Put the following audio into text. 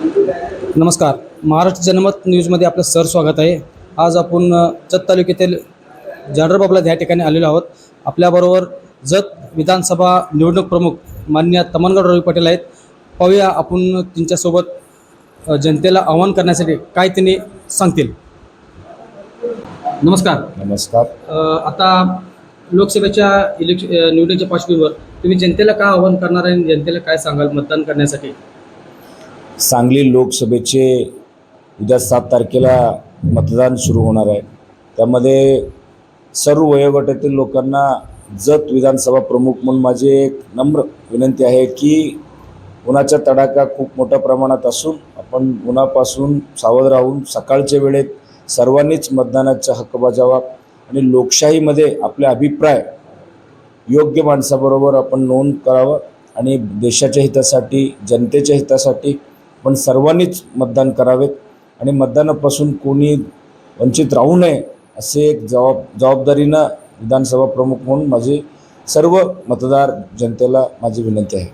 नमस्कार. महाराष्ट्र जनमत न्यूजमध्ये आपलं सर स्वागत आहे. आज आपण जत तालुक्यातील जानरबाबला या ठिकाणी आलेलो आहोत. आपल्याबरोबर जत विधानसभा निवडणूक प्रमुख मान्य तमनगड रवी पटेल आहेत. पाहूया आपण त्यांच्यासोबत जनतेला आवाहन करण्यासाठी काय त्यांनी सांगतील. नमस्कार. नमस्कार. आता लोकसभेच्या इलेक्श निवडणुकीच्या पार्श्वभूमीवर तुम्ही जनतेला काय आवाहन करणार आहे? आणि जनतेला काय सांगाल मतदान करण्यासाठी? सांगली लोकसभेचे उद्या सात तारखेला मतदान सुरू होणार आहे. त्यामध्ये सर्व वयोगटातील लोकांना जत विधानसभा प्रमुख म्हणून माझी एक नम्र विनंती आहे की उन्हाचा तडाखा खूप मोठ्या प्रमाणात असून आपण उन्हापासून सावध राहून सकाळच्या वेळेत सर्वांनीच मतदानाचा हक्क बजावा आणि लोकशाहीमध्ये आपले अभिप्राय योग्य माणसाबरोबर आपण नोंद करावं आणि देशाच्या हितासाठी जनतेच्या हितासाठी पण सर्वांनीच मतदान करावेत आणि मतदानापासून कोणी वंचित राहू नये असे एक जबाब जबाबदारीनं विधानसभा प्रमुख म्हणून माझी सर्व मतदार जनतेला माझी विनंती आहे.